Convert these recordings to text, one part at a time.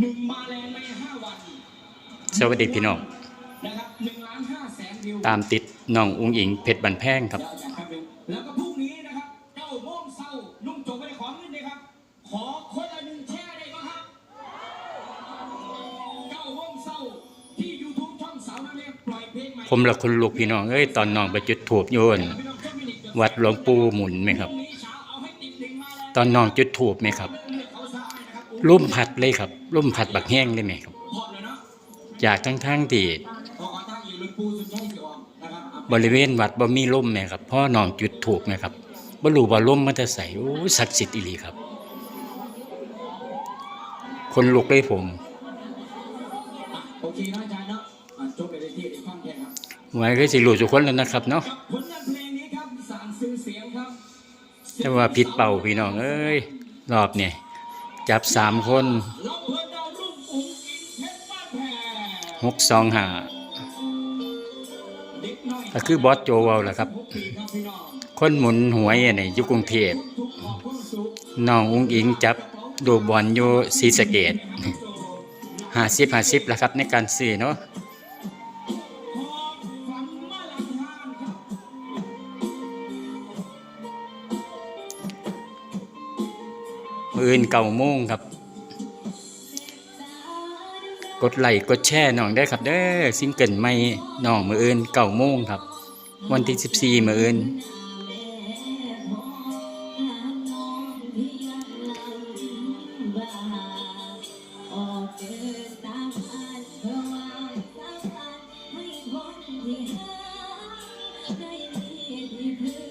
หนึ่งมาแรงในห้าวันสวัสดีพี่น้องนะครับหนึ่งล้านห้าแสนวิวตามติดน้องอุ้งอิงเพชรบันแพงครับเดี๋ยวจะครับแล้วก็พรุ่งนี้นะครับเก้าโมงเช้านุ่งโจงไม่ได้ขอเงินเลยครับ ขอคนละหนึ่งแช่ได้ไหมครับเก้าโมงเช้าที่ยูทูบช่องสาวน้ำเล็กปล่อยเพลงใหม่ผมละคนลูกพี่น้องเอ้ยตอนน้องไปจุดถูบโยนวัดหลวงปู่หมุนไหมครับพรุ่งนี้เช้าเอาให้ติดหนึ่งมาแล้วตอนน้องจุดถูบไหมครับเขาสะ ร่มพัดเลยครับร่มพัดบักแห้งเลยไหมครับ จากทั้งทั้งๆที่บริเวณวัดบ่มีร่มไหมครับพ่อหนองจุดถูบไหมครับบ่รู้ว่าร่มมันจะใส่โอ้ศักดิ์สิทธิ์อีหลีครับ คนลุกเลยผมได้ที่ได้ฟังแค่ครับไว้ก็สิรู้ทุกคนแล้วนะครับเนาะแต่ว่าผิดเป่าพี่น้องเอ้ยรอบเนี่ย จับสามคนหกสองหาก็คือบอสโจวาแหละครับ คนหมุนหวยเนี่ยอยู่กรุงเทพน้องอุ้งอิงจับดูบอลอยู่ศรีสเกตห้าสิบห้าสิบแล้วครับในการซื้อเนาะ มืออื่นเก่าโมงครับ กดไลค์กดแชร์น้องได้ครับเด้อซิงเกิลใหม่น้องมืออื่นเก่าโมงครับ วันที่สิบสี่มืออื่นห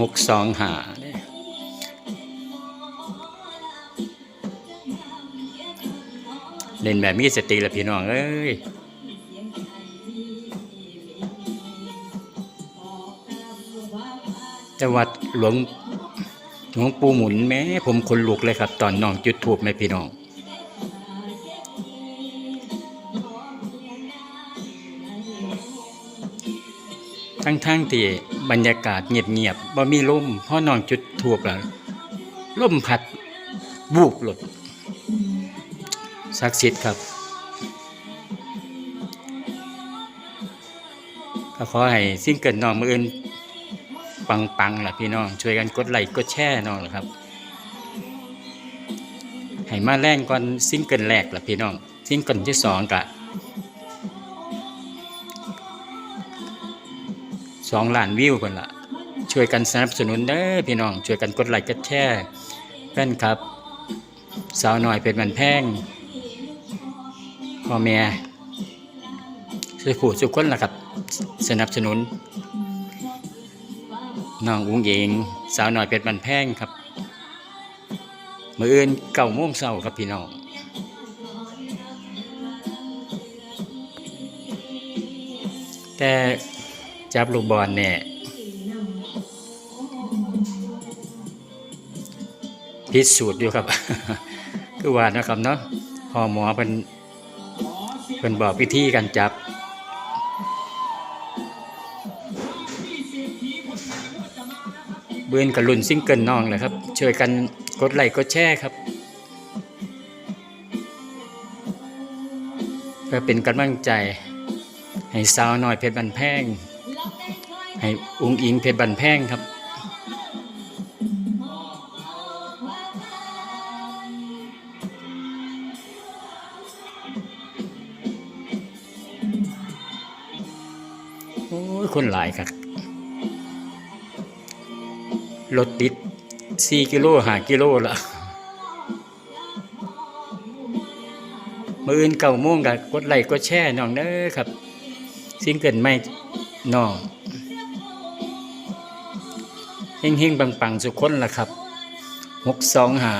หกสองหาเนี่ยเล่นแบบมีสติละพี่น้อง เอ้ยแต่วัดหลวงหลวงปู่หมุนแม้ผมคนลุกเลยครับ ตอนน้องจุดถูกไหมพี่น้อง ทั้งๆที่บรรยากาศเงียบๆบ่มีลมเพราะน้องจุดทูบแล้วลมพัดบูบหลดศักดิ์สิทธิ์ครับก็ขอให้ซิ่งเกินน้องมืออื่น ปังๆล่ะพี่น้อง ช่วยกันกดไลค์กดแชร์น้องละครับ ให้มาแรงก่อนซิงเกิลแรกล่ะพี่น้องซิงเกิลที่สองกะ สองล้านวิวคนละช่วยกันสนับสนุนเด้อพี่น้อง ช่วยกันกดไลค์กดแชร์แฟนครับ สาวหน่อยเป็นมันแพงพ่อแม่ช่วยผู้สุกคนละครับ สนับสนุนน้องอุ้งเองสาวหน่อยเป็นมันแพงครับมืออื่นเก้าโมงเช้าครับพี่น้องแต่ จับลูกบอลเนี่ยพิสูจน์อยู่ครับ คือว่านะครับเนาะพอหมอเป็นเป็นบอกวิธีการจับเบือนกับรุ่นซิงเกิลน้องแหละครับ ช่วยกันกดไลค์กดแชร์ครับเพื่อเป็นกำลังใจให้สาวน้อยเพชรบันแพง ให้อุ้งอิงเพชรบันแพงครับ โอ้ย คนหลายครับรถติด4กิโล5กิโลละมืออื่นเก่าโมงกับกดไลค์กดแชร์น้องเด้อครับซิงเกิลไม่น้อง เฮงๆปังๆสุกคนล่ะครับหกสองหา